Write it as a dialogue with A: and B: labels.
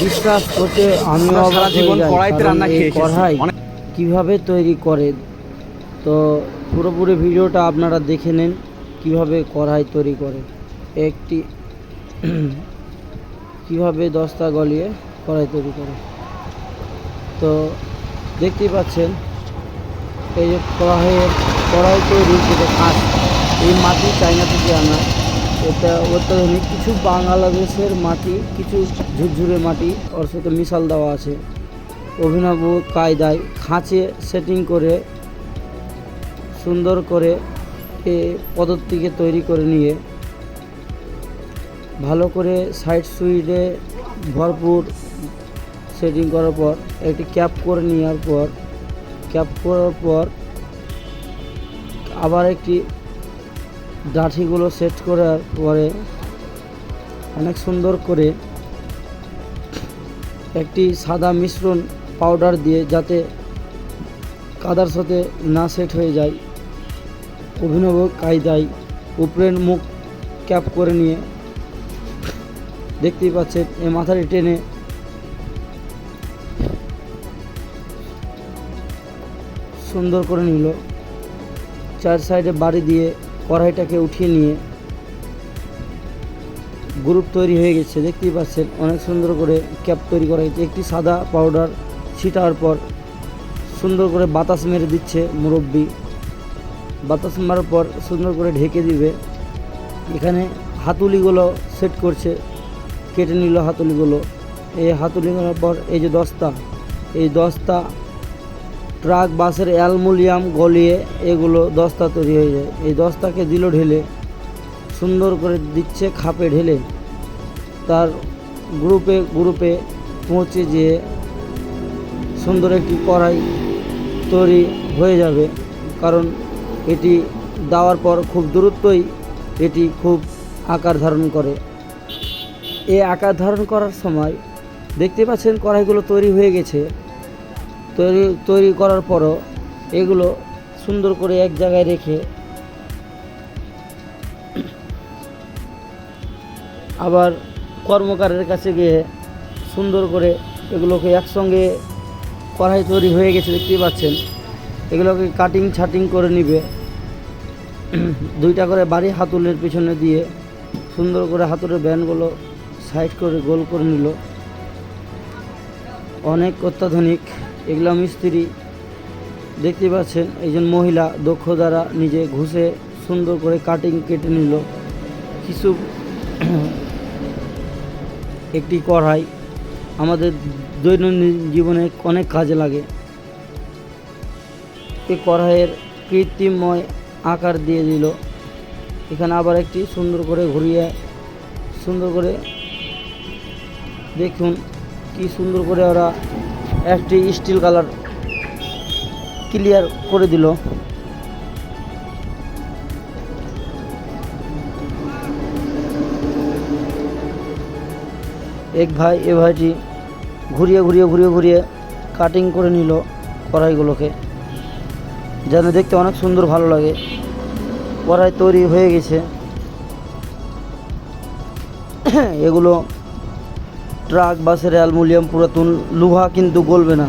A: বিশ্বাস করতে আমি
B: সারা জীবন কড়াইতে রান্না খেয়ে।
A: কড়াই কীভাবে তৈরি করে? তো পুরোপুরি ভিডিওটা আপনারা দেখে নেন কীভাবে কড়াই তৈরি করে। একটি কীভাবে দস্তা গলিয়ে কড়াই তৈরি করে। তো দেখতেই পাচ্ছেন এই যে কড়াইয়ের কড়াই তৈরি যেটা কাজ এই মাটি চাইনা থেকে আনা। এটা অত্যাধুনিক কিছু বাংলাদেশের মাটি, কিছু ঝুরঝুরে মাটি, ওর সাথে মিশাল দেওয়া আছে। অভিনব কায়দায় খাঁচে সেটিং করে, সুন্দর করে এ পদ্ধতিকে তৈরি করে নিয়ে, ভালো করে সাইড সুইডে ভরপুর সেটিং করার পর, একটি ক্যাপ করে নেওয়ার পর ক্যাপ করার পর, আবার একটি ডাঠিগুলো সেট করার পরে অনেক সুন্দর করে একটি সাদা মিশ্রণ পাউডার দিয়ে যাতে কাদার সাথে না সেট হয়ে যায়। অভিনব কায়দায় উপরের মুখ ক্যাপ করে নিয়ে দেখতেই পাচ্ছেন, এ মাথাটি টেনে সুন্দর করে নিল। চার সাইডে বাড়ি দিয়ে কড়াইটাকে উঠিয়ে নিয়ে গ্রুপ তৈরি হয়ে গেছে। দেখতেই পাচ্ছেন, অনেক সুন্দর করে ক্যাপ তৈরি করা হয়েছে। একটি সাদা পাউডার ছিটার পর সুন্দর করে বাতাস মেরে দিচ্ছে মুরব্বি। বাতাস মারার পর সুন্দর করে ঢেকে দিবে। এখানে হাতুলিগুলো সেট করছে, কেটে নিল হাতুলিগুলো এই হাতুলি পর এই যে দস্তা, এই দস্তা ট্রাক, বাসের অ্যালমুনিয়াম গলিয়ে এগুলো দস্তা তৈরি হয়ে যায়। এই দস্তাকে দিল ঢেলে, সুন্দর করে দিচ্ছে খাপে ঢেলে। তার গ্রুপে গ্রুপে পৌঁছে যেয়ে সুন্দর একটি কড়াই তৈরি হয়ে যাবে। কারণ এটি দেওয়ার পর খুব দ্রুতই এটি খুব আকার ধারণ করে। এই আকার ধারণ করার সময় দেখতে পাচ্ছেন কড়াইগুলো তৈরি হয়ে গেছে। তৈরি তৈরি করার পরও এগুলো সুন্দর করে এক জায়গায় রেখে আবার কর্মকারের কাছে গিয়ে সুন্দর করে এগুলোকে একসঙ্গে কড়াই তৈরি হয়ে গেছে, দেখতেই পাচ্ছেন। এগুলোকে কাটিং ছাটিং করে নিবে। দুইটা করে বাড়ি হাতুলের পিছনে দিয়ে সুন্দর করে হাতুলের ব্যান্ডগুলো সাইড করে গোল করে নিল। অনেক অত্যাধুনিক। এগুলো মিস্ত্রি দেখতে পাচ্ছেন, একজন মহিলা দক্ষ দ্বারা নিজে ঘুষে সুন্দর করে কাটিং কেটে নিল। কিছু একটি কড়াই আমাদের দৈনন্দিন জীবনে অনেক কাজে লাগে। এই কড়াইয়ের কৃত্রিমময় আকার দিয়ে দিল। এখানে আবার একটি সুন্দর করে ঘুরিয়ে, সুন্দর করে দেখুন কি সুন্দর করে ওরা একটি স্টিল কালার ক্লিয়ার করে দিল। এক ভাই, এ ভাইটি ঘুরিয়ে ঘুরিয়ে ঘুরিয়ে ঘুরিয়ে কাটিং করে নিল কড়াইগুলোকে। যেন দেখতে অনেক সুন্দর ভালো লাগে। কড়াই তৈরি হয়ে গেছে। এগুলো ট্রাক বাসের অ্যালমুনিয়াম পুরাতন লোহা কিন্তু গলবে না।